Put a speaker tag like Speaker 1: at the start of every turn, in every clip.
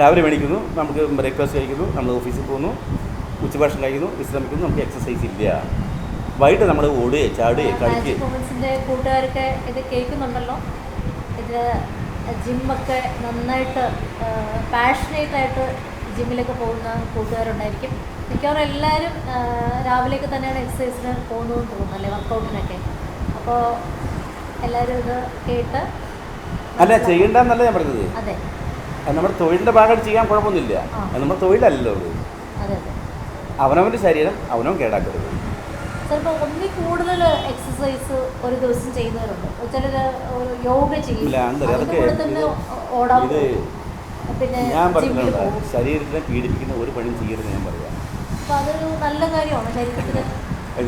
Speaker 1: രാവിലെ മേടിക്കുന്നു നമുക്ക് ബ്രേക്ക്ഫാസ്റ്റ് കഴിക്കുന്നു നമ്മൾ ഓഫീസിൽ പോകുന്നു ഉച്ചഭക്ഷണം കഴിക്കുന്നു വിശ്രമിക്കുന്നു നമുക്ക് എക്സസൈസ് ഇല്ല. വൈകിട്ട് നമ്മൾ ഓടുകയെ ചാടുകയെ കളിക്കുകയും
Speaker 2: കൂട്ടുകാരൊക്കെ ഇത് കേൾക്കുന്നുണ്ടല്ലോ? ഇത് ജിമ്മൊക്കെ നന്നായിട്ട് പാഷനേറ്റ് ആയിട്ട് ജിമ്മിലൊക്കെ പോകുന്ന കൂട്ടുകാരുണ്ടായിരിക്കും. മിക്കവാറും എല്ലാവരും രാവിലെയൊക്കെ തന്നെയാണ് എക്സസൈസിന് പോകുന്നതെന്ന് തോന്നുന്നു അല്ലേ? വർക്കൗട്ടിനൊക്കെ അപ്പോൾ എല്ലാവരും ഇത് കേട്ട്
Speaker 1: അല്ല ചെയ്യണ്ടെന്നല്ല ഞാൻ പറഞ്ഞത്.
Speaker 2: അത്.
Speaker 1: നമ്മുടെ തൊഴിലിന്റെ ഭാഗമായിട്ട് ചെയ്യാൻ കുഴപ്പമൊന്നുമില്ല. നമ്മുടെ തൊഴിലല്ലല്ലോ അത്. അവനവന്റെ ശരീരം അവനവൻ കേടാക്കരുത്.
Speaker 2: ചിലപ്പോൾ ഒന്നിൽ കൂടുതൽ എക്സസൈസ് ഒരു ദിവസം ചെയ്യുന്നവരുണ്ട്. ചിലർ യോഗ ചെയ്യും.
Speaker 1: ഇല്ല, അതൊക്കെ
Speaker 2: കൂടെ
Speaker 1: ഇത്
Speaker 2: പിന്നെ
Speaker 1: ഞാൻ പറഞ്ഞിട്ടുണ്ട്. ശരീരത്തിനെ പീഡിപ്പിക്കുന്ന ഒരു പണിയും ചെയ്യരുത് ഞാൻ പറയാം.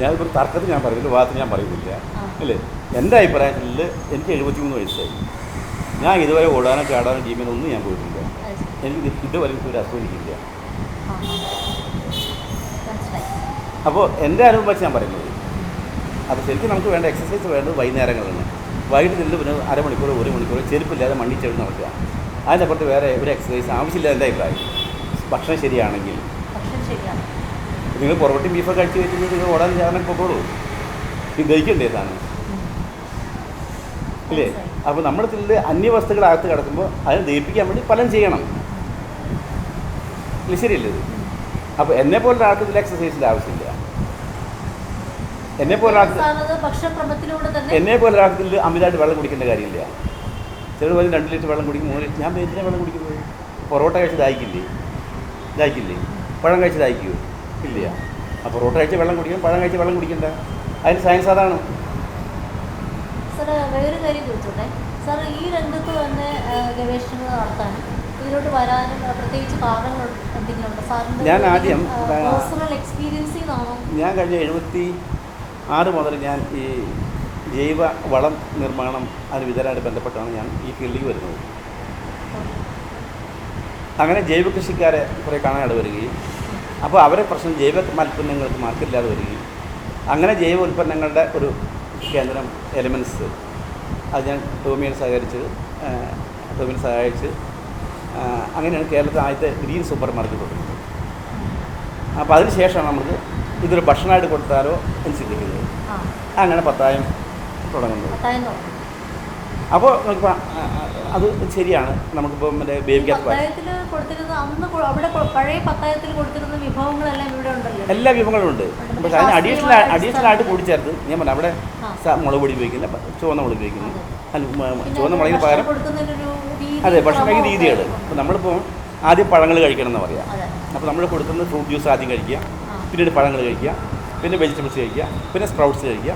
Speaker 1: ഞാനിപ്പോൾ തർക്കത്തിൽ ഞാൻ പറയുന്നില്ല വാദത്തിൽ ഞാൻ പറയുന്നില്ല. അല്ലേ? എന്റെ അഭിപ്രായത്തിൽ എനിക്ക് എഴുപത്തിമൂന്ന് വയസ്സായി. ഞാൻ ഇതുവരെ ഓടാനോ ചാടാനോ ജിമ്മിനോ ഒന്നും ഞാൻ പോയിട്ടില്ല. എനിക്ക് ഇത് ഇതുവരെ ഒരു അസുഖം എനിക്കില്ല അപ്പോൾ എന്റെ അനുഭവം വെച്ച് ഞാൻ പറയുന്നത് അപ്പോൾ ശരിക്കും നമുക്ക് വേണ്ട എക്സസൈസ് വേണ്ടത് വൈകുന്നേരങ്ങളാണ്. വൈകിട്ട് നിന്ന് പിന്നെ അരമണിക്കൂർ ഒരു മണിക്കൂർ ചെരുപ്പില്ലാതെ മണ്ണിൽ ചെടി നടക്കുക. അതിന്റെ അപ്പുറത്ത് വേറെ ഒരു എക്സസൈസ് ആവശ്യമില്ല എന്റെ അഭിപ്രായം. ഭക്ഷണം ശരിയാണെങ്കിൽ. നിങ്ങൾ പൊറോട്ടയും ബീഫൊക്കെ കഴിച്ച് വെച്ചിട്ട് നിങ്ങൾ ഓടാൻ ചാടാൻ പോകുള്ളൂ ഇത് ദഹിക്കണ്ടേ സാധനം ഇല്ലേ? അപ്പോൾ നമ്മുടെ ഇതിൽ അന്യവസ്തുക്കളകത്ത് കിടക്കുമ്പോൾ അതിനെ ദഹിപ്പിക്കാൻ വേണ്ടി പലം ചെയ്യണം. ഇല്ല? ശരിയല്ലേ ഇത്? അപ്പോൾ എന്നെ പോലെ ഒരാൾക്ക് ഇതിൽ എക്സസൈസിന്റെ ആവശ്യമില്ല. എന്നെ പോലെ എന്നെ പോലെ ഒരാൾക്ക് ഇതിൽ അമിതമായിട്ട് വെള്ളം കുടിക്കേണ്ട കാര്യമില്ല. ചിലർ പോലും രണ്ട് ലിറ്റർ വെള്ളം കുടിക്കും മൂന്ന് ലിറ്റർ. ഞാൻ എന്തിനാണ് എന്തിനാ വെള്ളം കുടിക്കുന്നത്? പൊറോട്ട കഴിച്ച് ദാഹിക്കില്ലേ? ദാഹിക്കില്ലേ? പഴം കഴിച്ച് ദാഹിക്കുമോ ഇല്ല. അപ്പോൾ പൊറോട്ട കഴിച്ച് വെള്ളം കുടിക്കണം പഴം കഴിച്ച് വെള്ളം കുടിക്കണ്ട. അതിന് സയൻസ് അതാണ്.
Speaker 2: സാർ വേറൊരു കാര്യം ചോദിച്ചോട്ടെ? സാർ ഈ രംഗത്ത് തന്നെ ഗവേഷണങ്ങൾ നടത്താനും ഇതിലോട്ട് വരാനും പ്രത്യേകിച്ച് കാരണങ്ങൾ എന്തെങ്കിലും സാറിന്റെ
Speaker 1: ഞാൻ ആദ്യം,
Speaker 2: പേഴ്സണൽ എക്സ്പീരിയൻസിൽ
Speaker 1: ഞാൻ കഴിഞ്ഞ എഴുപത്തി ആറ് മുതൽ ഞാൻ ഈ ജൈവ വളം നിർമ്മാണം അതിന് വിതരമായിട്ട് ബന്ധപ്പെട്ടാണ് ഞാൻ ഈ ഫീൽഡിലേക്ക് വരുന്നത്. അങ്ങനെ ജൈവ കൃഷിക്കാരെ കുറേ കാണാനായിട്ട് വരികയും അപ്പോൾ അവരെ പ്രശ്നം ജൈവ മൽപ്പന്നങ്ങൾക്ക് മാർക്കറ്റില്ലാതെ വരികയും അങ്ങനെ ജൈവ ഉൽപ്പന്നങ്ങളുടെ ഒരു കേന്ദ്രം എലിമെൻസ്. അത് ഞാൻ ടോമിയെ സഹകരിച്ച് ആ, ടോമിനെ സഹായിച്ച് അങ്ങനെയാണ് കേരളത്തിൽ ആദ്യത്തെ ഗ്രീൻ സൂപ്പർ മാർക്കറ്റ് തുടങ്ങിയത്. അപ്പോൾ അതിന് ശേഷമാണ് നമുക്ക് ഇതൊരു ഭക്ഷണമായിട്ട് കൊടുത്താലോ എന്ന് ചിന്തിക്കുന്നത്. അങ്ങനെ പത്തായം തുടങ്ങുന്നത്. അപ്പോൾ അത് ശരിയാണ്. നമുക്കിപ്പോൾ മറ്റേ ബേബിക്കകത്ത് എല്ലാ വിഭവങ്ങളും ഉണ്ട്. പക്ഷേ അതിന് അഡീഷണൽ അഡീഷണൽ ആയിട്ട് കൂടി ചേർത്ത് ഞാൻ പറഞ്ഞു അവിടെ മുളക് പൊടി ഉപയോഗിക്കില്ല പ- ചുവന്ന മുളക് ഉപയോഗിക്കുന്നു ചുവന്ന മുളകിന് പകരം അതെ ഭക്ഷണം
Speaker 2: രീതിയാണ്.
Speaker 1: രീതികൾ അപ്പോൾ നമ്മളിപ്പോൾ ആദ്യം പഴങ്ങൾ കഴിക്കണം എന്ന് പറയാം. അപ്പോൾ നമ്മൾ കൊടുക്കുന്ന ഫ്രൂട്ട് ജ്യൂസ് ആദ്യം കഴിക്കുക. പിന്നീട് പഴങ്ങൾ കഴിക്കുക. പിന്നെ വെജിറ്റബിൾസ് കഴിക്കുക. പിന്നെ സ്പ്രൗട്ട്സ് കഴിക്കുക.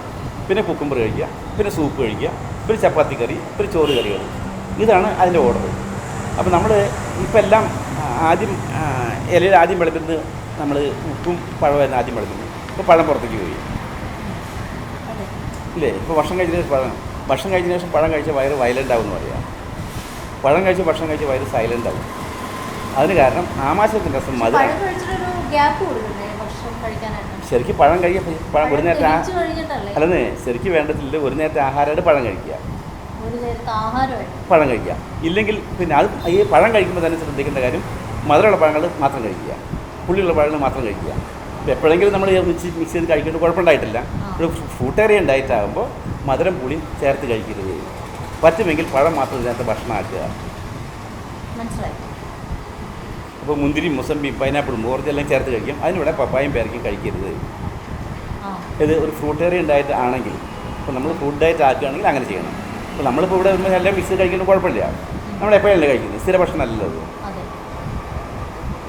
Speaker 1: പിന്നെ കുക്കുംബർ കഴിക്കുക. പിന്നെ സൂപ്പ് കഴിക്കുക. പിന്നെ ചപ്പാത്തി കറി ഒരു ചോറ് കറികൾ ഇതാണ് അതിന്റെ ഓർഡർ അപ്പോൾ നമ്മൾ ഇപ്പം എല്ലാം ആദ്യം ഇലയിൽ ആദ്യം വിളമ്പുന്നത് നമ്മൾ ഉപ്പും പഴവും ആദ്യം വിളമ്പുന്നത് ഇപ്പോൾ പഴം പുറത്തേക്ക് പോയി. ഇല്ലേ? ഇപ്പോൾ ഭക്ഷണം കഴിച്ചതിന് ശേഷം പഴം ഭക്ഷണം കഴിച്ചതിന് ശേഷം പഴം കഴിച്ച വയറ് വയലന്റ് ആവും എന്ന് പറയാം. പഴം കഴിച്ച് ഭക്ഷണം കഴിച്ച വയറ് സൈലന്റ് ആവും. അതിന് കാരണം ആമാശയത്തിന്റെ രസം മധുരം. ശരിക്കും പഴം കഴിക്കുക പഴം ഒരു നേരത്തെ അല്ലെന്നേ ശരിക്കും വേണ്ടതില്ല ഒരു നേരത്തെ ആഹാരമായിട്ട് പഴം കഴിക്കുക പഴം കഴിക്കുക ഇല്ലെങ്കിൽ പിന്നെ അത് ഈ പഴം കഴിക്കുമ്പോൾ തന്നെ ശ്രദ്ധിക്കേണ്ട കാര്യം? മധുരമുള്ള പഴങ്ങൾ മാത്രം കഴിക്കുക പുള്ളിയുള്ള പഴങ്ങൾ മാത്രം കഴിക്കുക എപ്പോഴെങ്കിലും നമ്മൾ മിക്സ് മിക്സ് ചെയ്ത് കഴിക്കുന്നത് കുഴപ്പമുണ്ടായിട്ടില്ല. ഒരു ഫ്രൂട്ടേറിയൻ ഡയറ്റ് ആകുമ്പോൾ മധുരം പുളി ചേർത്ത് കഴിക്കരുത്. പറ്റുമെങ്കിൽ പഴം മാത്രം ഇതിനകത്ത് ഭക്ഷണമാക്കുക.
Speaker 2: മനസ്സിലായി.
Speaker 1: അപ്പോൾ മുന്തിരിയും മുസമ്പിയും പൈനാപ്പിളും ഓറഞ്ചെല്ലാം ചേർത്ത് കഴിക്കും. അതിനിവിടെ പപ്പായും പേരയ്ക്കും കഴിക്കരുത്. ഇത് ഒരു ഫ്രൂട്ടേറിയൻ ഡയറ്റ് ആണെങ്കിൽ അപ്പോൾ നമ്മൾ ഫുഡ് ഡയറ്റ് ആക്കുകയാണെങ്കിൽ അങ്ങനെ ചെയ്യണം. അപ്പോൾ നമ്മളിപ്പോൾ ഇവിടെ വരുമ്പോൾ എല്ലാം മിക്സ് കഴിക്കുന്നത് കുഴപ്പമില്ല. നമ്മൾ എപ്പോഴല്ലേ കഴിക്കുന്നത്? സ്ഥിര ഭക്ഷണം അല്ലല്ലോ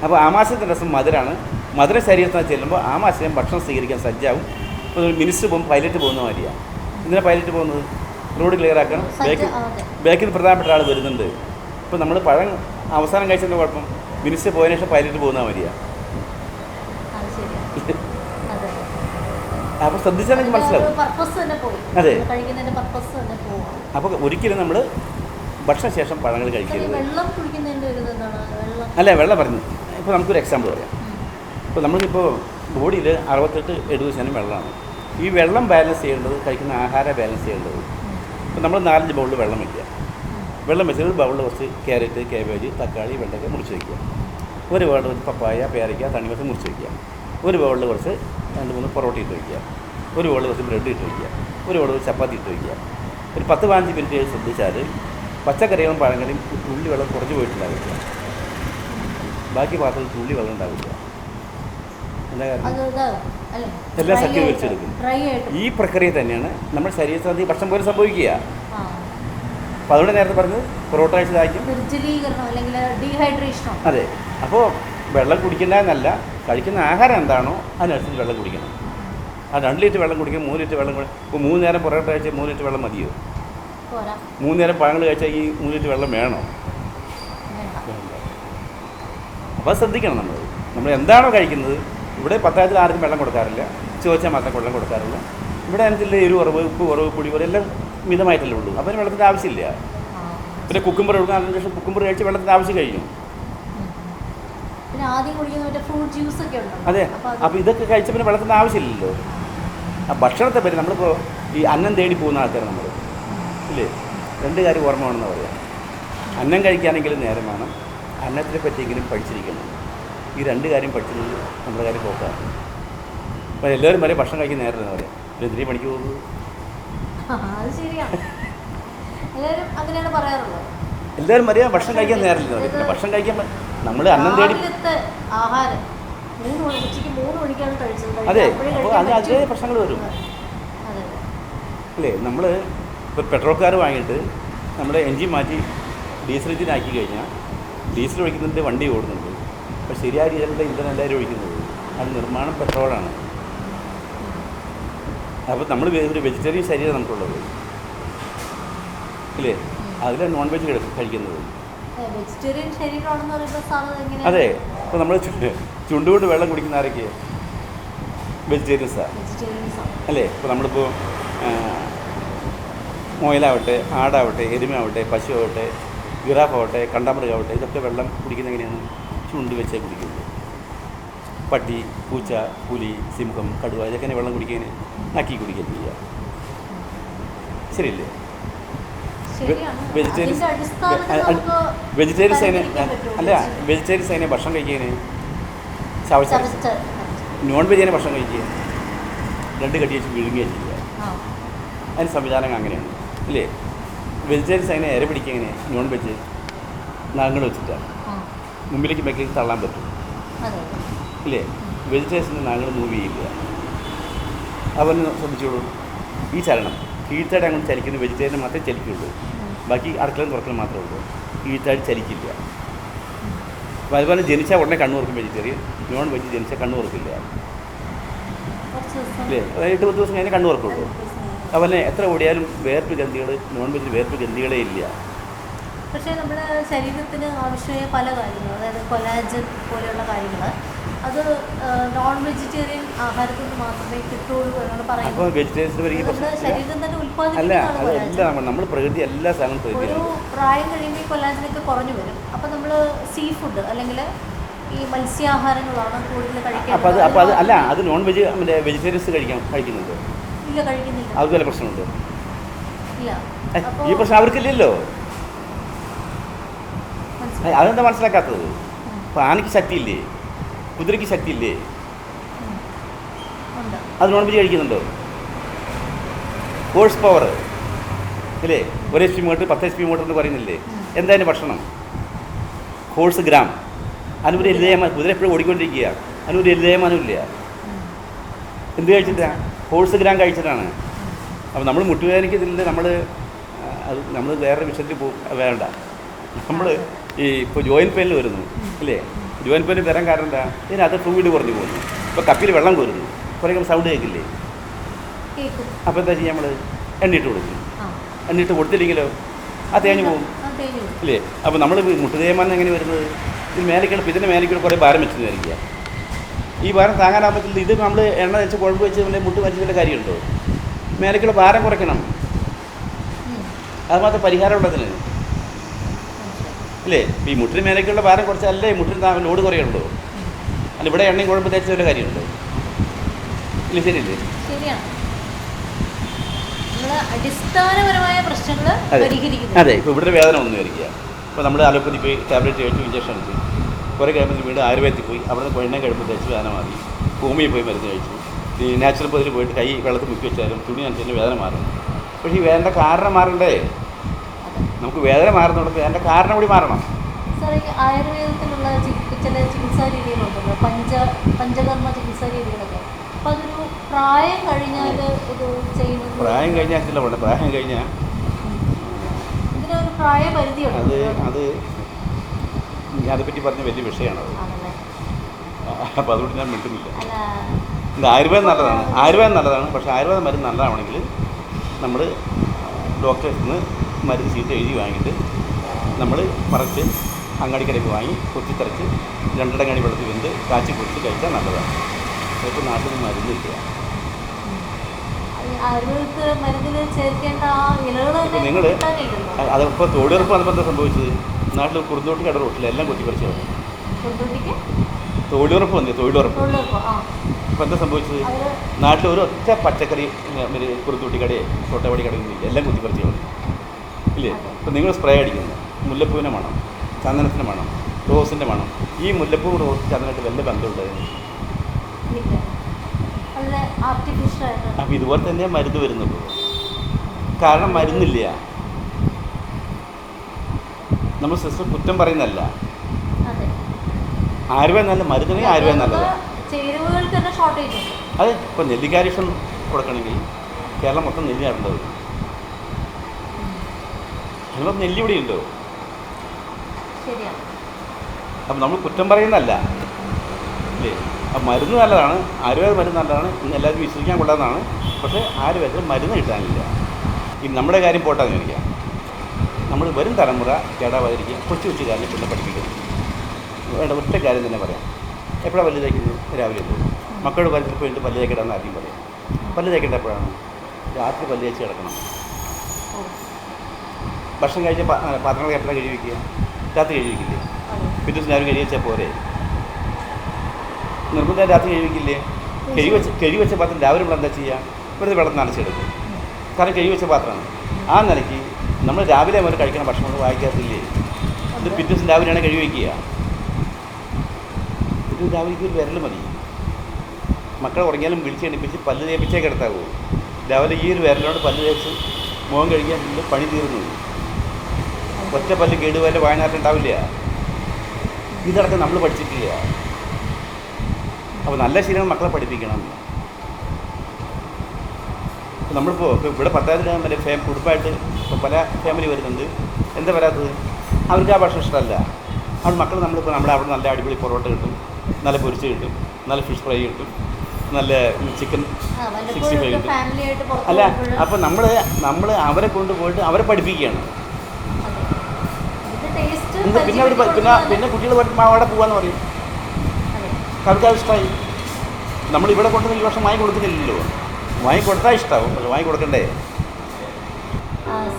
Speaker 1: അപ്പോൾ ആമാശയത്തിന്റെ രസം മധുരമാണ് മധുര ശരീരത്തിൽ ചെല്ലുമ്പോൾ ആമാശയം ഭക്ഷണം സ്വീകരിക്കാൻ സജ്ജാവും. ഇപ്പോൾ ഒരു മിനിസ്റ്റർ പോകും പൈലറ്റ് പോകുന്ന മാതിരിയാണ് എന്തിനാണ് പൈലറ്റ് പോകുന്നത്? റോഡ് ക്ലിയർ ആക്കണം. ബാക്കിൽ ബാക്കിൽ പ്രധാനപ്പെട്ട ആൾ വരുന്നുണ്ട്. ഇപ്പോൾ നമ്മൾ പഴം അവസാനം കഴിച്ചതിന്റെ കുഴപ്പം മിനിസ്റ്റർ പോയതിനു ശേഷം പൈലറ്റ് പോകുന്ന
Speaker 2: മതിയാ അപ്പൊ
Speaker 1: അപ്പോൾ ശ്രദ്ധിച്ചാൽ നിങ്ങൾക്ക് മനസ്സിലാവും. അതെ. അപ്പോൾ ഒരിക്കലും നമ്മൾ ഭക്ഷണശേഷം പഴങ്ങൾ
Speaker 2: ഈ
Speaker 1: കഴിക്കരുത്. അല്ല വെള്ളം പറഞ്ഞു. ഇപ്പോൾ നമുക്കൊരു എക്സാമ്പിൾ പറയാം. ഇപ്പോൾ നമ്മളിപ്പോൾ ബോഡിയിൽ അറുപത്തെട്ട് എഴുപത് ശതമാനം വെള്ളമാണ്. ഈ വെള്ളം ബാലൻസ് ചെയ്യേണ്ടത് കഴിക്കുന്ന ആഹാരം ബാലൻസ് ചെയ്യേണ്ടത്. ഇപ്പോൾ നമ്മൾ നാലഞ്ച് ബൗളിൽ വെള്ളം വയ്ക്കുക. വെള്ളം വെച്ചാൽ ഒരു ബൗളിൽ കുറച്ച് ക്യാരറ്റ് കാബേജ് തക്കാളി വെണ്ടയ്ക്ക മുറിച്ച് വയ്ക്കുക ഒരു ബൗളിൽ കുറച്ച് പപ്പായ പേരയ്ക്ക തണ്ണിമത്തം മുറിച്ച് വയ്ക്കുക ഒരു ബൗളിൽ കുറച്ച് രണ്ട് മൂന്ന് പൊറോട്ട ഇട്ട് വയ്ക്കുക ഒരു ബൗളിൽ കുറച്ച് ബ്രെഡ് ഇട്ട് വയ്ക്കുക ഒരു ബൗളിൽ ചപ്പാത്തി ഇട്ട് വയ്ക്കുക ഒരു പത്ത് പതിനഞ്ച് മിനിറ്റ് ശ്രദ്ധിച്ചാൽ പച്ചക്കറികളും പഴങ്ങളും തുള്ളി വെള്ളം കുറച്ച് പോയിട്ടുണ്ടാവില്ല. ബാക്കി പാത്രത്തിൽ തുള്ളി വെള്ളം ഉണ്ടാവില്ല. എന്താ കാരണം? എല്ലാം വലിച്ചെടുക്കും. ഈ പ്രക്രിയ തന്നെയാണ് നമ്മുടെ ശരീരത്തിൽ ഭക്ഷണം പോലും സംഭവിക്കുക. അപ്പോൾ അതുകൊണ്ട് നേരത്തെ പറഞ്ഞത് പൊറോട്ട കഴിച്ചതായിരിക്കും.
Speaker 2: നിർജലീകരണം അല്ലെങ്കിൽ ഡീഹൈഡ്രേഷനോ.
Speaker 1: അതെ. അപ്പോൾ വെള്ളം കുടിക്കേണ്ട എന്നല്ല കഴിക്കുന്ന ആഹാരം എന്താണോ അതിനനുസരിച്ച് വെള്ളം കുടിക്കണം. ആ രണ്ട് ലിറ്റർ വെള്ളം കുടിക്കും മൂന്ന് ലിറ്റർ വെള്ളം കുടിക്കും. ഇപ്പോൾ മൂന്ന് നേരം പൊറോട്ട കഴിച്ചാൽ മൂന്ന് ലിറ്റർ വെള്ളം മതിയോ? മൂന്ന് നേരം പഴങ്ങൾ കഴിച്ചാൽ ഈ മൂന്ന് ലിറ്റർ വെള്ളം വേണോ? അപ്പോൾ ശ്രദ്ധിക്കണം നമ്മൾ. നമ്മൾ എന്താണോ കഴിക്കുന്നത് ഇവിടെ പത്തായത്തിൽ ആർക്കും വെള്ളം കൊടുക്കാറില്ല. ചോദിച്ചാൽ മാത്രം വെള്ളം കൊടുക്കാറില്ല. ഇവിടെ അതിനകത്തില്ല എരിവ് കുറവ് ഉപ്പ് കുറവ് പുളി കുറവ് എല്ലാം മിതമായിട്ടല്ലേ ഉള്ളൂ. അപ്പം വെള്ളത്തിന്റെ ആവശ്യമില്ല. പിന്നെ കുക്കുംബർ എടുക്കാൻ അതിന് ശേഷം കുക്കുംബർ കഴിച്ച് വെള്ളത്തിന്റെ ആവശ്യം കഴിഞ്ഞു. അതെ. അപ്പം ഇതൊക്കെ കഴിച്ച പിന്നെ വെള്ളത്തിന്റെ ആവശ്യമില്ലല്ലോ. ആ. ഭക്ഷണത്തെ പറ്റി നമ്മളിപ്പോൾ ഈ അന്നം തേടി പോകുന്ന ആൾക്കാർ നമ്മൾ ഇല്ലേ? രണ്ട് കാര്യം ഓർമ്മ വേണമെന്ന് പറയാം. അന്നം കഴിക്കാനെങ്കിലും നേരം വേണം. അന്നത്തിനെ പറ്റിയെങ്കിലും പഠിച്ചിരിക്കണം. ഈ രണ്ട് കാര്യം പഠിച്ചത് നമ്മുടെ കാര്യം പോക്കാണ്. അപ്പോൾ എല്ലാവരും പറയും ഭക്ഷണം കഴിക്കുന്ന നേരം എന്ന് പറയാം. ഒരു എന്തിനീ പണിക്ക് പോകുന്നത്
Speaker 2: അത് ശരിയാണ് എല്ലാവരും അങ്ങനെയാണ് പറയാറുള്ളത്.
Speaker 1: എല്ലാവരും പറയാം ഭക്ഷണം കഴിക്കാൻ നേരമില്ല പിന്നെ ഭക്ഷണം കഴിക്കാൻ നമ്മൾ അന്നം തേടി
Speaker 2: ആഹാരം. മൂന്ന് മണി ഉച്ചയ്ക്ക് മൂന്ന് മണിക്കാണ് കഴിച്ചത്.
Speaker 1: അതെ അപ്പോൾ അത് അതേ പ്രശ്നങ്ങൾ വരും. അല്ലേ നമ്മൾ ഇപ്പോൾ പെട്രോൾ കാർ വാങ്ങിയിട്ട് നമ്മുടെ എൻജിൻ മാറ്റി ഡീസൽ എഞ്ചിൻ ആക്കി കഴിഞ്ഞാൽ ഡീസൽ ഒഴിക്കുന്നുണ്ട് വണ്ടി ഓടുന്നുണ്ട്. അപ്പോൾ ശരിയായ രീതിയിലുള്ള ഇന്ധനം എല്ലാവരും ഒഴിക്കുന്നത്. അത് നിർമ്മാണം പെട്രോളാണ്. അപ്പോൾ നമ്മൾ ഒരു വെജിറ്റേറിയൻ ശരീരം നമുക്കുള്ളത്. ഇല്ലേ? അതിൽ നോൺ വെജ് കഴിക്കുന്നത്. അതെ അപ്പോൾ നമ്മൾ ചുണ്ടുകൊണ്ട് വെള്ളം കുടിക്കുന്ന ആരൊക്കെ വെജിറ്റേറിയൻസാണ് അല്ലേ? ഇപ്പോൾ നമ്മളിപ്പോൾ മുയലാവട്ടെ ആടാവട്ടെ എരുമയാവട്ടെ പശുവാവട്ടെ ഗിറാഫാവട്ടെ കണ്ടാമൃഗാവട്ടെ ഇതൊക്കെ വെള്ളം കുടിക്കുന്ന എങ്ങനെയാണ്? ചുണ്ട് വെച്ചേ കുടിക്കുന്നത് പട്ടി പൂച്ച പുലി സിംഹം കടുവ ഇതൊക്കെ വെള്ളം കുടിക്കാൻ നക്കി കുടിക്കുക ചെയ്യുക. ശരിയല്ലേ?
Speaker 2: വെജിറ്റേറിയൻ
Speaker 1: വെജിറ്റേറിയൻസ് വെജിറ്റേറിയൻസ് അതിനെ അല്ല വെജിറ്റേറിയൻസ് അതിനെ ഭക്ഷണം കഴിക്കാൻ ചവച്ച നോൺ വെജ് അതിനെ ഭക്ഷണം കഴിക്കുക രണ്ട് കടി വെച്ച് വിഴുങ്ങുകയും ചെയ്യുക. അതിന് സംവിധാനങ്ങൾ അങ്ങനെയാണ്. അല്ലേ? വെജിറ്റേറിയൻസ് അതിനെ ഇര പിടിക്കുക എങ്ങനെ നോൺ വെജ് നഖങ്ങൾ വെച്ചിട്ടാണ് മുമ്പിലേക്ക് മെക്കി തള്ളാൻ പറ്റും. ഇല്ലേ വെജിറ്റേറിയൻസിന്റെ നാങ്ങൾ മൂവ് ചെയ്യില്ല അവന് ശ്രദ്ധിച്ചോളൂ. ഈ ചലനം. കീഴ്ത്താടി അങ്ങോട്ട് ചലിക്കുന്ന വെജിറ്റേറിയൻ മാത്രമേ ചലിക്കുള്ളൂ ബാക്കി അടുക്കളയും തുറക്കലും മാത്രമേ ഉള്ളൂ. കീഴ്ത്താടി ചലിക്കില്ല. അതുപോലെ ജനിച്ചാൽ ഉടനെ കണ്ണു തുറക്കും വെജിറ്റേറിയൻ നോൺ വെജ് ജനിച്ചാൽ കണ്ണു തുറക്കില്ല. അല്ലേ എട്ട് പത്ത് ദിവസം കഴിഞ്ഞാൽ കണ്ണു തുറക്കുള്ളൂ. അതുപോലെ എത്ര ഓടിയാലും വേർപ്പ് ഗന്ധികൾ നോൺ വെജ് വേർപ്പ് ഗന്ധികളേ ഇല്ല.
Speaker 2: പക്ഷേ നമ്മുടെ ശരീരത്തിന് ആവശ്യമായ പല കാര്യങ്ങളും. അതായത് കൊലാജൻ പോലെയുള്ള കാര്യങ്ങൾ അത് നോൺ വെജിറ്റേറിയൻ ആഹാരത്തിൽ നിന്ന് മാത്രമേ കിട്ടുള്ളൂ എന്നാണ്
Speaker 1: അപ്പോൾ
Speaker 2: പറയുന്നത് ശരീരം തന്നെ ഉൽപ്പാദിപ്പിക്കുന്നതാണ്
Speaker 1: നമ്മൾ പ്രകൃതി എല്ലാ സാധനവും
Speaker 2: ഒരു പ്രായം കഴിയുമ്പോൾ ഈ കുറഞ്ഞു വരും. അപ്പം നമ്മൾ സീ ഫുഡ് അല്ലെങ്കിൽ ഈ മത്സ്യാഹാരങ്ങളാണ് കൂടുതൽ
Speaker 1: അപ്പോൾ അപ്പോൾ അല്ല അത് നോൺ വെജ് മറ്റേ വെജിറ്റേറിയൻസ് കഴിക്കാൻ കഴിക്കുന്നുണ്ട്.
Speaker 2: ഇല്ല കഴിക്കുന്നില്ല.
Speaker 1: പ്രശ്നമുണ്ട്.
Speaker 2: ഇല്ല.
Speaker 1: ഈ പ്രശ്നം അവർക്കില്ലല്ലോ. അതെന്താ മനസ്സിലാക്കാത്തത്?
Speaker 2: ഉം.
Speaker 1: ഇപ്പോൾ ആനയ്ക്ക് ശക്തിയില്ലേ? കുതിരയ്ക്ക്
Speaker 2: ശക്തി ഇല്ലേ
Speaker 1: അത് നോൺ വെജ് കഴിക്കുന്നുണ്ടോ? ഹോഴ്സ് പവർ ഇല്ലേ? ഒരു എച്ച് പി മോട്ടർ പത്ത് എച്ച് പി മോട്ടർ എന്ന് പറയുന്നില്ലേ? എന്തായാലും ഭക്ഷണം? ഹോഴ്സ് ഗ്രാം അനുപൂരി എല്ലുതേമാനം കുതിര എപ്പോഴും ഓടിക്കൊണ്ടിരിക്കുക അനുപൂരി എല്ലുതേമാനമില്ല
Speaker 2: ഉം.
Speaker 1: എന്ത് കഴിച്ചിട്ടാണ് ഹോഴ്സ് ഗ്രാം കഴിച്ചിട്ടാണ്. അപ്പോൾ നമ്മൾ മുട്ടുവേദനയ്ക്ക് ഇതിൽ നമ്മൾ അത് നമ്മൾ വേറെ വിഷയത്തിൽ പോകും വേണ്ട. നമ്മൾ ഈ ഇപ്പോൾ ജോയിൻ പെയിനിൽ വരുന്നു. ഇല്ലേ? പെയിനിൽ വരാൻ കാരണം എന്താ? ഇതിനകത്ത് ഫ്ലൂയിഡ് കുറഞ്ഞു പോകുന്നു. ഇപ്പോൾ കപ്പിൽ വെള്ളം കോരുന്നു. കുറേ സൗണ്ട് കേൾക്കില്ലേ?
Speaker 2: കേൾക്കും.
Speaker 1: അപ്പോൾ എന്താ ചെയ്യുക നമ്മൾ എണ്ണിട്ട് കൊടുക്കും. എണ്ണിട്ട് കൊടുത്തില്ലെങ്കിലോ? ആ തേഞ്ഞു പോകും. അല്ലേ അപ്പോൾ നമ്മൾ മുട്ടുതേമാനം എങ്ങനെ വരുന്നത്? ഇത് മേലേക്കുള്ള ഇതിന്റെ മേലേക്കുള്ള കുറേ ഭാരം വെച്ച് വിചാരിക്കുക ഈ ഭാരം താങ്ങാനാകുമ്പോൾ ഇത് നമ്മൾ എണ്ണ വെച്ച് കുഴമ്പ് വെച്ച് പിന്നെ മുട്ട് വലിച്ചതിന്റെ കാര്യമുണ്ടോ? മേലേക്കുള്ള ഭാരം കുറയ്ക്കണം.
Speaker 2: അതുമാത്രം
Speaker 1: പരിഹാരം മാത്രം ഇപ്പം ഈ മുട്ടിന് മേലേക്കുള്ള ഭാരം കുറച്ചല്ലേ മുട്ടിന് താ- ലോഡ് കുറയുള്ളൂ? അല്ല ഇവിടെ എണ്ണയും കുഴപ്പം തേച്ച ഒരു കാര്യമുണ്ടോ. ഇല്ല ശരിയല്ലേ?
Speaker 2: അടിസ്ഥാനപരമായ പ്രശ്നങ്ങൾ
Speaker 1: അതെ. ഇപ്പോൾ ഇവിടെ വേദന ഒന്നും വരിക ഇപ്പോൾ നമ്മൾ അലോപ്പതി പോയി ടാബ്ലറ്റ് കഴിച്ചു ഇഞ്ചക്ഷൻ അടിച്ചു. കുറേ കഴിയുമ്പോൾ വീണ്ടും ആയുർവേദത്തിൽ പോയി. അവിടെ നിന്ന് എണ്ണ കഴിയുമ്പോൾ തേച്ച് വേദന മാറി. ഭൂമിയിൽ പോയി മരുന്ന് കഴിച്ചു. ഈ നാച്ചുറൽ പതിൽ പോയിട്ട് കൈ വെള്ളത്തിൽ മുക്കി വെച്ചാലും തുണി നനച്ചാലും വേദന മാറും. പക്ഷേ ഈ വേദന കാരണം മാറണ്ടേ? നമുക്ക് വേദന മാറുന്നുണ്ട് അതിന്റെ കാരണം കൂടി മാറണം.
Speaker 2: ആയുർവേദത്തിലുള്ള ചില ചികിത്സാ രീതികളുണ്ടല്ലോ പഞ്ച പഞ്ചകർമ്മ ചികിത്സാ രീതികളൊക്കെ. അപ്പം അതൊരു പ്രായം കഴിഞ്ഞാൽ ഇത് ചെയ്യുന്നത്
Speaker 1: പ്രായം കഴിഞ്ഞാൽ ചില പ്രായം കഴിഞ്ഞാൽ
Speaker 2: ഇതിനൊരു പ്രായപരിധിയുണ്ട്.
Speaker 1: അത് അത് അതിനെപ്പറ്റി പറഞ്ഞ വലിയ വിഷയമാണത് അപ്പോൾ അതുകൊണ്ട് ഞാൻ മിണ്ടുന്നില്ല. ഇത് ആയുർവേദം നല്ലതാണ്. ആയുർവേദം നല്ലതാണ് പക്ഷേ ആയുർവേദം മരുന്ന് നല്ലതാണെങ്കിൽ നമ്മൾ ഡോക്ടറിൽ നിന്ന് മരുന്ന് സീറ്റ് എഴുതി വാങ്ങിയിട്ട് നമ്മൾ മറച്ച് അങ്ങാടിക്കടയ്ക്ക് വാങ്ങി കൊത്തിത്തറച്ച് രണ്ടടങ്ങാടി വെള്ളത്തിൽ വെന്ത് കാച്ചി കുടിച്ച് കഴിച്ചാൽ നല്ലതാണ്. ചിലപ്പോൾ നാട്ടിൽ നിന്ന്
Speaker 2: കിട്ടുക.
Speaker 1: നിങ്ങൾ അതിപ്പോൾ തൊഴിലുറപ്പ് വന്നപ്പോൾ എന്താ സംഭവിച്ചത്? നാട്ടിൽ കുറുന്തോട്ടി കട റോട്ടിൽ എല്ലാം കൊത്തിപ്പറിച്ച്
Speaker 2: വന്നു
Speaker 1: തൊഴിലുറപ്പ് വന്നു തൊഴിലുറപ്പ്
Speaker 2: ഇപ്പം
Speaker 1: അപ്പോൾ എന്താ സംഭവിച്ചത്? നാട്ടിൽ ഒരു ഒറ്റ പച്ചക്കറി കുറുന്തോട്ടി കടയോ തോട്ടവാടി കടയൊന്നും എല്ലാം കുത്തിപ്പറിച്ച് കളഞ്ഞു. ഇല്ലേ? ഇപ്പം നിങ്ങൾ സ്പ്രേ അടിക്കുന്നു. മുല്ലപ്പൂവിന്റെ മണം ചന്ദനത്തിന്റെ മണം റോസിന്റെ മണം ഈ മുല്ലപ്പൂ റോസ് ചന്ദനത്തിൽ വല്ല ബന്ധമുണ്ട് അപ്പം ഇതുപോലെ തന്നെ മരുന്ന് വരുന്നുള്ളൂ കാരണം മരുന്നില്ല. നമ്മൾ സിസ്റ്റർ കുറ്റം
Speaker 2: പറയുന്നല്ല
Speaker 1: ആയുർവേദം നല്ല മരുന്നിനെ ആയുർവേദം നല്ലതാണ് അതെ ഇപ്പം ഇപ്പോൾ നെല്ലിക്കാരിഷം കൊടുക്കണമെങ്കിൽ കേരളം മൊത്തം നെല്ലി നടേണ്ടത് ഞങ്ങൾ നെല്ലി ഇവിടെ ഉണ്ടോ? അപ്പം നമ്മൾ കുറ്റം പറയുന്നതല്ല. അല്ലേ? അപ്പം മരുന്ന് നല്ലതാണ് ആയുർവേദ മരുന്ന് നല്ലതാണ് ഇന്ന് എല്ലാവരും വിശ്വസിക്കാൻ കൊള്ളാന്നാണ് പക്ഷേ ആയുർവേദത്തിൽ മരുന്ന് കിട്ടാനില്ല. ഇനി നമ്മുടെ കാര്യം പോട്ടെ ചോദിക്കാം നമ്മൾ വരും തലമുറ കേടാവാതിരിക്കുക കൊച്ചു കൊച്ചു കാര്യം പിന്നെ പഠിപ്പിക്കുന്നു വേണ്ട ഒറ്റ കാര്യം തന്നെ പറയാം. എപ്പോഴാണ് പല്ല് തേക്കുന്നത്? രാവിലെ എത്തും മക്കളുടെ കാര്യത്തിൽ പോയിട്ട് പല്ല് തേക്കണമെന്ന് ആദ്യം പറയാം. പല്ല് തേക്കേണ്ട എപ്പോഴാണ്? രാത്രി പല്ല് തേച്ച് കിടക്കണം. ഭക്ഷണം കഴിച്ച പാത്രങ്ങൾ എപ്പോഴാണ് കഴുകി വയ്ക്കുക രാത്രി കഴുകി വയ്ക്കില്ലേ പിറ്റേ ദിവസം രാവിലെ കഴുകി വെച്ചാൽ പോരെ? നിർബന്ധം രാത്രി കഴുകിക്കില്ലേ കഴുകി വെച്ച് കഴുകി വെച്ച പാത്രം രാവിലെ നമ്മൾ എന്താ ചെയ്യുക വെറുതെ വെള്ളം നനച്ചെടുക്കും. കാരണം കഴുകി വെച്ച പാത്രമാണ്. ആ നിലയ്ക്ക് നമ്മൾ രാവിലെ മുതൽ കഴിക്കുന്ന ഭക്ഷണം വായിക്കാത്തില്ലേ അത്. പിറ്റേ ദിവസം രാവിലെയാണ് കഴുകി വയ്ക്കുക ഇത് രാവിലേക്ക് ഒരു വിരൽ മതി. മക്കളെ ഉറങ്ങിയാലും വിളിച്ച് എണിപ്പിച്ച് പല്ല് തേപ്പിച്ചേ കിടത്താവൂ. രാവിലെ ഈ ഒരു വിരലോട് പല്ല് തേച്ച് മുഖം കഴിക്കാൻ പണി തീർന്നു. ഒറ്റ പല്ല് കേടുവല്ല വയനാട്ടിലുണ്ടാവില്ല ഇതടക്കം നമ്മൾ പഠിച്ചിട്ടില്ല. അപ്പോൾ നല്ല ശീലങ്ങൾ മക്കളെ പഠിപ്പിക്കണം. നമ്മളിപ്പോൾ ഇപ്പോൾ ഇവിടെ പത്തായിരം മറ്റേ ഫേം കുടുംബമായിട്ട് ഇപ്പോൾ പല ഫാമിലി വരുന്നുണ്ട്. എന്താ വരാത്തത്? അവർക്ക് ആ ഭക്ഷണം ഇഷ്ടമല്ല. അവിടെ മക്കൾ നമ്മളിപ്പോൾ നമ്മുടെ അവിടെ നല്ല അടിപൊളി പൊറോട്ട കിട്ടും നല്ല പൊരിച്ച് കിട്ടും നല്ല ഫിഷ് ഫ്രൈ കിട്ടും നല്ല ചിക്കൻ സിക്സ്റ്റി ഫൈവ് കിട്ടും. അല്ല അപ്പോൾ നമ്മൾ നമ്മൾ അവരെ കൊണ്ടുപോയിട്ട് അവരെ പഠിപ്പിക്കുകയാണ്. പിന്നെ അവർ പിന്നെ പിന്നെ കുട്ടികൾ അവിടെ പോകാന്ന് പറയും. അവർക്ക് അത്. ഇഷ്ടമായി നമ്മൾ ഇവിടെ കൊണ്ടുവന്ന് ഈ വർഷം വാങ്ങി കൊടുക്കുന്നില്ലല്ലോ വാങ്ങി കൊടുത്താൽ ഇഷ്ടമാവും പക്ഷെ വാങ്ങി കൊടുക്കണ്ടേ?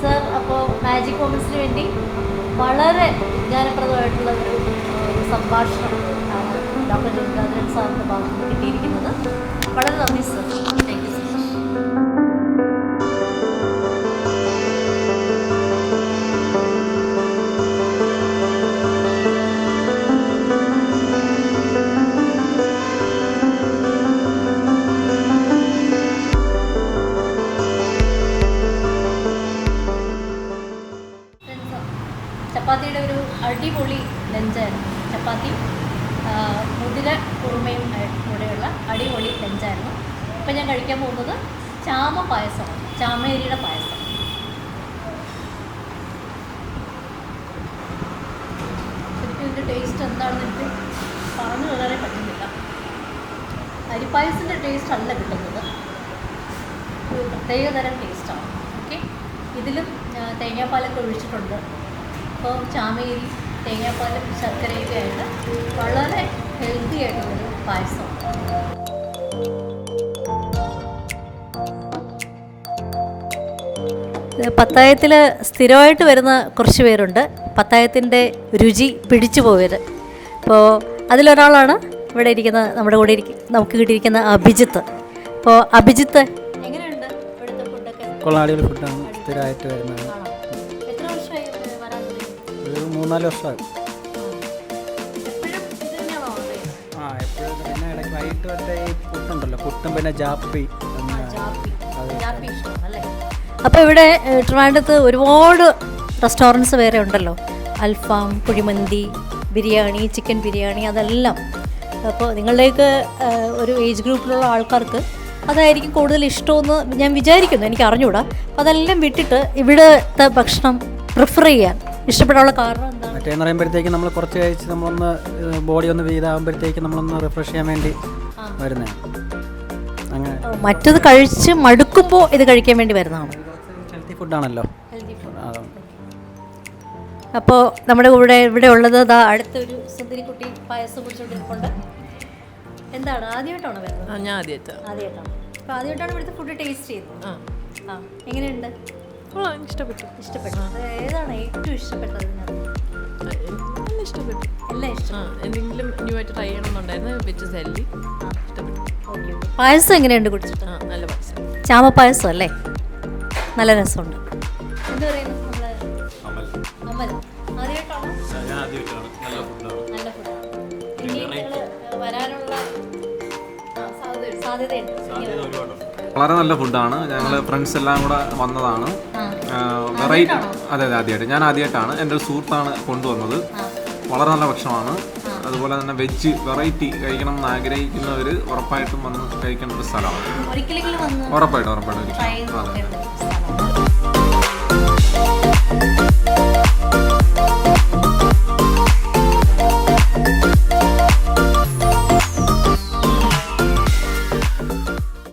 Speaker 2: സർ അപ്പോൾ മാജിക് മൊമെന്റ്സിന് വേണ്ടി വളരെ വിജ്ഞാനപ്രദമായിട്ടുള്ള ഒരു സംഭാഷണം ഡോക്ടർ ഗംഗാധരൻ സാറിന്റെ ഭാഗത്ത് കിട്ടിയിരിക്കുന്നത്. വളരെ നന്ദി സർ. ടേസ്റ്റ് എന്താണെന്ന് എനിക്ക് പറഞ്ഞു തരാനേ പറ്റുന്നില്ല. അരിപ്പായസിന്റെ ടേസ്റ്റ് അല്ല കിട്ടുന്നത്. ഒരു പ്രത്യേക തരം ടേസ്റ്റാണ് ഓക്കെ ഇതിലും തേങ്ങാപ്പാലൊക്കെ ഒഴിച്ചിട്ടുണ്ട്. അപ്പോൾ ചാമയിൽ തേങ്ങാപ്പാലും ശർക്കരയൊക്കെ ആയിട്ട് വളരെ ഹെൽത്തി ആയിട്ടുള്ളൊരു പായസം. പത്തായത്തിൽ സ്ഥിരമായിട്ട് വരുന്ന കുറച്ച് പേരുണ്ട്. പത്തായത്തിന്റെ രുചി പിടിച്ചു പോയത്. അപ്പോൾ അതിലൊരാളാണ് ഇവിടെ ഇരിക്കുന്ന നമ്മുടെ കൂടെ ഇരിക്കുന്ന നമുക്ക് കിട്ടിയിരിക്കുന്ന അഭിജിത്ത്. അപ്പോൾ അഭിജിത്ത് എങ്ങനെയുണ്ട് ഇവിടുത്തെ ഫുഡൊക്കെ
Speaker 3: ഫുഡാണ് സ്ഥിരമായിട്ട്
Speaker 2: എത്ര വർഷമായി ഇവിടെ വരാൻ
Speaker 3: ഒരു മൂന്നാൽ വർഷമായി.
Speaker 2: എപ്പോഴും ഇത് തന്നെയാണോ ഓർഡർ ചെയ്യുന്നത്
Speaker 3: ആ എപ്പോഴും പിന്നെ ഇടയ്ക്ക് വൈകിട്ട് മറ്റേ ഈ പുട്ടുണ്ടല്ലോ പുട്ടും പിന്നെ ജാപ്പി.
Speaker 2: ജാപ്പി.
Speaker 3: അതെ.
Speaker 2: ജാപ്പി ഇഷ്ടമാണല്ലേ അപ്പോൾ ഇവിടെ ട്രിവാൻഡത്ത് ഒരുപാട് റെസ്റ്റോറന്റ്സ് വേറെ ഉണ്ടല്ലോ. അൽഫാം കുഴിമന്തി ബിരിയാണി ചിക്കൻ ബിരിയാണി അതെല്ലാം. അപ്പോൾ നിങ്ങളുടെയൊക്കെ ഒരു ഏജ് ഗ്രൂപ്പിലുള്ള ആൾക്കാർക്ക് അതായിരിക്കും കൂടുതൽ ഇഷ്ടമെന്ന് ഞാൻ വിചാരിക്കുന്നു. എനിക്ക് അറിഞ്ഞൂടാ. അപ്പോൾ അതെല്ലാം വിട്ടിട്ട് ഇവിടുത്തെ ഭക്ഷണം പ്രിഫർ ചെയ്യാൻ ഇഷ്ടപ്പെടാനുള്ള കാരണം എന്താണ്?
Speaker 3: മറ്റേന്ന് പറയുമ്പോഴത്തേക്ക് നമ്മൾ കുറച്ച് കഴിച്ച് നമ്മളൊന്ന് ബോഡി ഒന്ന് വീതാകുമ്പോഴത്തേക്ക് നമ്മളൊന്ന് റിഫ്രഷ് ചെയ്യാൻ വേണ്ടി വരുന്നത് അങ്ങനെ.
Speaker 2: മറ്റത് കഴിച്ച് മടുക്കുമ്പോൾ ഇത് കഴിക്കാൻ വേണ്ടി വരുന്നതാണ്.
Speaker 3: ഫുഡാണല്ലോ.
Speaker 2: അപ്പോൾ നമ്മുടെ കൂടെ ഇവിടെ ഉള്ളത് ദാ അടുത്തൊരു സുന്ദരിക്കുട്ടി പായസം കുടിച്ചുകൊണ്ടിരിപ്പുണ്ട് എന്താണ്? ആദ്യമായിട്ടാണോ വരുന്നത്?
Speaker 4: ആ ഞാൻ ആദ്യമായിട്ടാ.
Speaker 2: ആദ്യമായിട്ടാണ്? അപ്പോൾ ആദ്യമായിട്ടാണ് ഇവിടുത്തെ ഫുഡ് ടേസ്റ്റ് ചെയ്യുന്നത്.
Speaker 4: ആ.
Speaker 2: ആ എങ്ങനെയുണ്ട്?
Speaker 4: കൊള്ളാം എനിക്ക് ഇഷ്ടപ്പെട്ടു.
Speaker 2: ഇഷ്ടപ്പെട്ടു ഏതാണ് ഏറ്റവും ഇഷ്ടപ്പെട്ടത് ഇതിനകത്ത്?
Speaker 4: ആ, എനിക്ക് ഇഷ്ടപ്പെട്ടു.
Speaker 2: എല്ലാം ഇഷ്ടം
Speaker 4: ആ എന്തെങ്കിലും ന്യൂ ആയിട്ട് ട്രൈ ചെയ്യണമെന്നുണ്ടായിരുന്നു വെച്ച് സെല്ലി ഇഷ്ടപ്പെട്ടു.
Speaker 2: ഓക്കെ ഓക്കെ പായസം എങ്ങനെയുണ്ട് കുടിച്ചിട്ട്?
Speaker 4: ആ നല്ല
Speaker 2: ചാമ പായസം അല്ലേ? നല്ല രസമുണ്ട്. എന്ത് പറയുന്നു? നമ്മളെ അമൽ. ആദ്യമായിട്ടാണോ? നല്ല ഫുഡാണ് ഇനി നിങ്ങൾ വരാനുള്ള ആ, സാധ്യത- സാധ്യതയുണ്ട്. ഇനി
Speaker 5: വളരെ നല്ല ഫുഡാണ് ഞങ്ങൾ ഫ്രണ്ട്സ് എല്ലാം കൂടെ വന്നതാണ്. വെറൈറ്റി അതെ അതെ ആദ്യമായിട്ട്. ഞാൻ ആദ്യമായിട്ടാണ് എന്റെ ഒരു സുഹൃത്താണ് കൊണ്ടുവന്നത്. വളരെ നല്ല ഭക്ഷണമാണ്. അതുപോലെ തന്നെ വെജ് വെറൈറ്റി കഴിക്കണം എന്ന് ആഗ്രഹിക്കുന്നവർ ഉറപ്പായിട്ടും വന്ന് കഴിക്കേണ്ട ഒരു സ്ഥലമാണ്. ഉറപ്പായിട്ടും ഉറപ്പായിട്ടും